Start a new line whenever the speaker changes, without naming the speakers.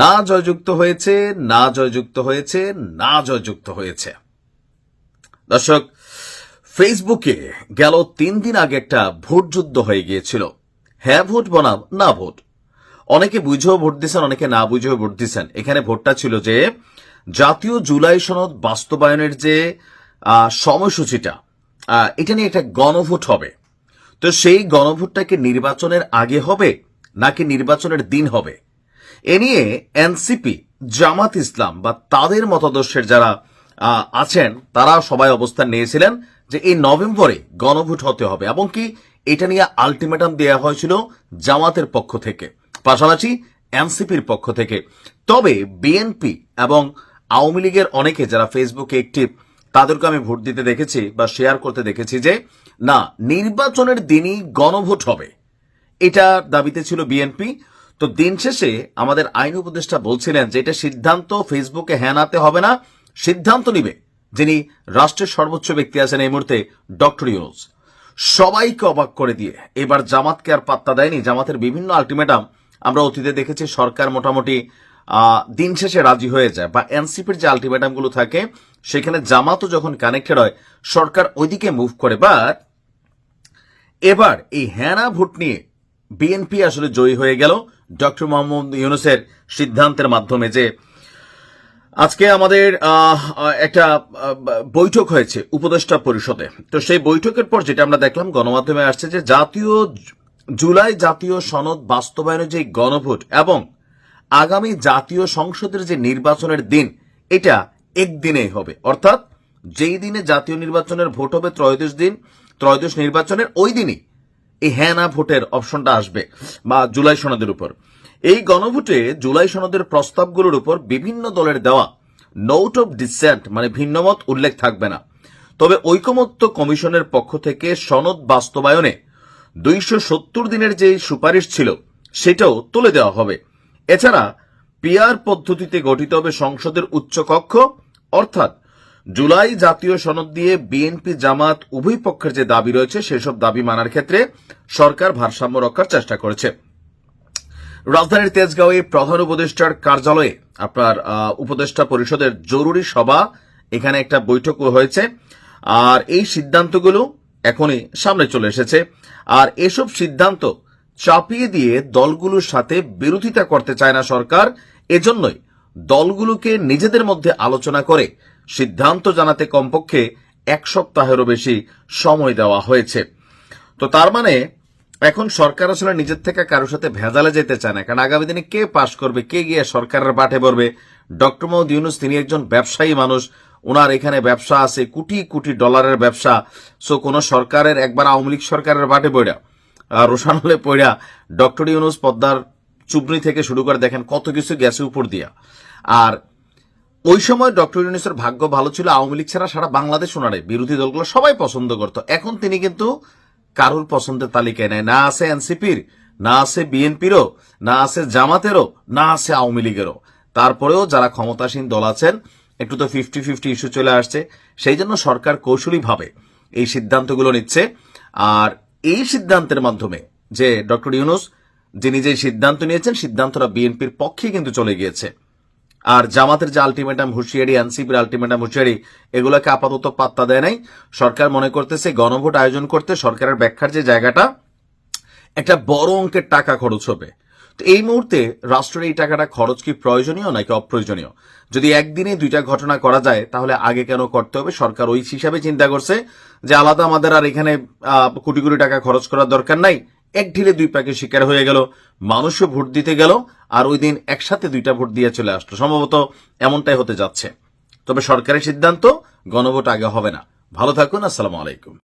না জয়যুক্ত হয়েছে, না জয়যুক্ত হয়েছে, না জয়যুক্ত হয়েছে। দর্শক, ফেসবুকে গেল তিন দিন আগে একটা ভোট যুদ্ধ হয়ে গিয়েছিল। হ্যাঁ ভোট বনাম না ভোট? অনেকে বুঝেও ভোট দিচ্ছেন অনেকে না বুঝেও ভোট দিচ্ছেন এখানে ভোটটা ছিল যে, জাতীয় জুলাই সনদ বাস্তবায়নের যে সময়সূচিটা এটা নিয়ে একটা গণভোট হবে। তো সেই গণভোটটাকে নির্বাচনের আগে হবে, নাকি নির্বাচনের দিন হবে? এ নিয়ে এনসিপি, জামাত ইসলাম বা তাদের মতাদর্শের যারা আছেন, তারা সবাই অবস্থান নিয়েছিলেন যে এই নভেম্বরে গণভোট হতে হবে এবং কি এটা নিয়ে আলটিমেটাম দেওয়া হয়েছিল জামাতের পক্ষ থেকে। পাশাপাশি এনসিপির পক্ষ থেকে। তবে বিএনপি এবং আওয়ামী লীগের অনেকে যারা ফেসবুকে একটি, তাদেরকে আমি ভোট দিতে দেখেছি বা শেয়ার করতে দেখেছি যে, না, নির্বাচনের দিনই গণভোট হবে। এটার দাবিতে ছিল বিএনপি। তো দিন শেষে আমাদের আইন উপদেষ্টা বলছিলেন যে এটা সিদ্ধান্ত ফেসবুকে হ্যানাতে হবে না, সিদ্ধান্ত নিবে, যিনি রাষ্ট্রের সর্বোচ্চ ব্যক্তি আছেন এই মুহূর্তে ডক্টর ইউনুস। সবাইকে অবাক করে দিয়ে, এবার জামাতকে আর পাত্তা দেয়নি, জামাতের বিভিন্ন আলটিমেটাম আমরা অতীতে দেখেছি, সরকার মোটামুটি দিন শেষে রাজি হয়ে যায়, বা এনসিপির যে আলটিমেটামগুলো থাকে, সেখানে জামাতও যখন কানেক্টেড হয়, সরকার ওইদিকে মুভ করে বাট এবার এই হ্যানা ভোট নিয়ে বিএনপি আসলে জয়ী হয়ে গেল ডক্টর মোহাম্মদ ইউনুসের সিদ্ধান্তের মাধ্যমে যে আজকে আমাদের একটা বৈঠক হয়েছে উপদেষ্টা পরিষদে। তো সেই বৈঠকের পর যেটা আমরা দেখলাম, গণমাধ্যমে আসছে যে জাতীয় জুলাই জাতীয় সনদ বাস্তবায়নের যে গণভোট এবং আগামী জাতীয় সংসদের যে নির্বাচনের দিন, এটা একদিনেই হবে। অর্থাৎ যেই দিনে জাতীয় নির্বাচনের ভোট হবে ত্রয়োদশ দিন, ত্রয়োদশ নির্বাচনের ওই দিনই এই হ্যাঁ না ভোটের অপশনটা আসবে বা জুলাই সনদের উপর। এই গণভোটে জুলাই সনদের প্রস্তাবগুলোর উপর বিভিন্ন দলের দেওয়া নোট অফ ডিসেন্ট মানে ভিন্নমত উল্লেখ থাকবে না। তবে ঐকমত্য কমিশনের পক্ষ থেকে সনদ বাস্তবায়নে দুইশো সত্তর দিনের যে সুপারিশ ছিল, সেটাও তুলে দেওয়া হবে। এছাড়া পিয়ার পদ্ধতিতে গঠিত হবে সংসদের উচ্চকক্ষ, অর্থাৎ জুলাই জাতীয় সনদ দিয়ে বিএনপি জামাত উভয় পক্ষের যে দাবি রয়েছে, সেসব দাবি মানার ক্ষেত্রে সরকার ভারসাম্য রক্ষার চেষ্টা করেছে। রাজধানীর তেজগাঁওয়ে প্রধান উপদেষ্টার কার্যালয়ে আপনার উপদেষ্টা পরিষদের জরুরি সভা, এখানে একটা বৈঠক হয়েছে। আর এই সিদ্ধান্তগুলো এখনই সামনে চলে এসেছে। আর এসব সিদ্ধান্ত চাপিয়ে দিয়ে দলগুলোর সাথে বিরোধিতা করতে চায় না সরকার। এজন্যই দলগুলোকে নিজেদের মধ্যে আলোচনা করে সিদ্ধান্ত জানাতে কমপক্ষে এক সপ্তাহেরও বেশি সময় দেওয়া হয়েছে। তো তার মানে এখন সরকার আসলে নিজের থেকে কারোর সাথে ভেজালে যেতে চায় না। কারণ আগামী দিনে কে পাশ করবে, কে গিয়ে সরকারের বাটে পড়বে? ডক্টর মোহাম্মদ ইউনুস, তিনি একজন ব্যবসায়ী মানুষ। ওনার এখানে ব্যবসা আছে, কোটি কোটি ডলারের ব্যবসা। সো কোন সরকারের, একবার আওয়ামী লীগ সরকারের বাটে পড়া রোশানলে পড়া ডক্টর ইউনুস পদ্মার চুবনি থেকে শুরু করে দেখেন কত কিছু গেছে উপর দিয়া। আর ওই সময় ডক্টর ইউনুসের ভাগ্য ভালো ছিল, আওয়ামী লীগ ছাড়া সারা বাংলাদেশ ওনারে বিরোধী দলগুলো সবাই পছন্দ করত। এখন তিনি কিন্তু কারোর পছন্দের তালিকায় নেয়। না আছে এনসিপির, না আছে বিএনপিরও, না আছে জামাতেরও, না আছে আওয়ামী লীগেরও। তারপরেও যারা ক্ষমতাসীন দল আছেন, একটু তো ফিফটি ফিফটি ইস্যু চলে আসছে। সেই জন্য সরকার কৌশলীভাবে এই সিদ্ধান্তগুলো নিচ্ছে। আর এই সিদ্ধান্তের মাধ্যমে যে ডক্টর ইউনুস, যিনি যে সিদ্ধান্ত নিয়েছেন, সিদ্ধান্তটা বিএনপির পক্ষে কিন্তু চলে গিয়েছে। আর জামাতের যে আলটিমেটাম হুঁশিয়ারি, এনসিপির আলটিমেটাম হুঁশিয়ারি, এগুলোকে আপাতত পাত্তা দেয় নাই। সরকার মনে করতেছে গণভোট আয়োজন করতে সরকারের ব্যাখ্যার যে জায়গাটা, একটা বড় অঙ্কের টাকা খরচ হবে। তো এই মুহূর্তে রাষ্ট্রের এই টাকাটা খরচ কি প্রয়োজনীয় নাকি অপ্রয়োজনীয়? যদি একদিনে দুইটা ঘটনা করা যায়, তাহলে আগে কেন করতে হবে? সরকার ওই হিসাবে চিন্তা করছে যে আলাদা আমাদের আর এখানে কোটি কোটি টাকা খরচ করার দরকার নাই। এক ঢিলে দুই পাকে শিকার হয়ে গেল। মানুষও ভোট দিতে গেল আর ওই দিন একসাথে দুইটা ভোট দিয়ে চলে আসলো। সম্ভবত এমনটাই হতে যাচ্ছে। তবে সরকারের সিদ্ধান্ত গণভোট আগে হবে না। ভালো থাকুন, আসসালামু আলাইকুম।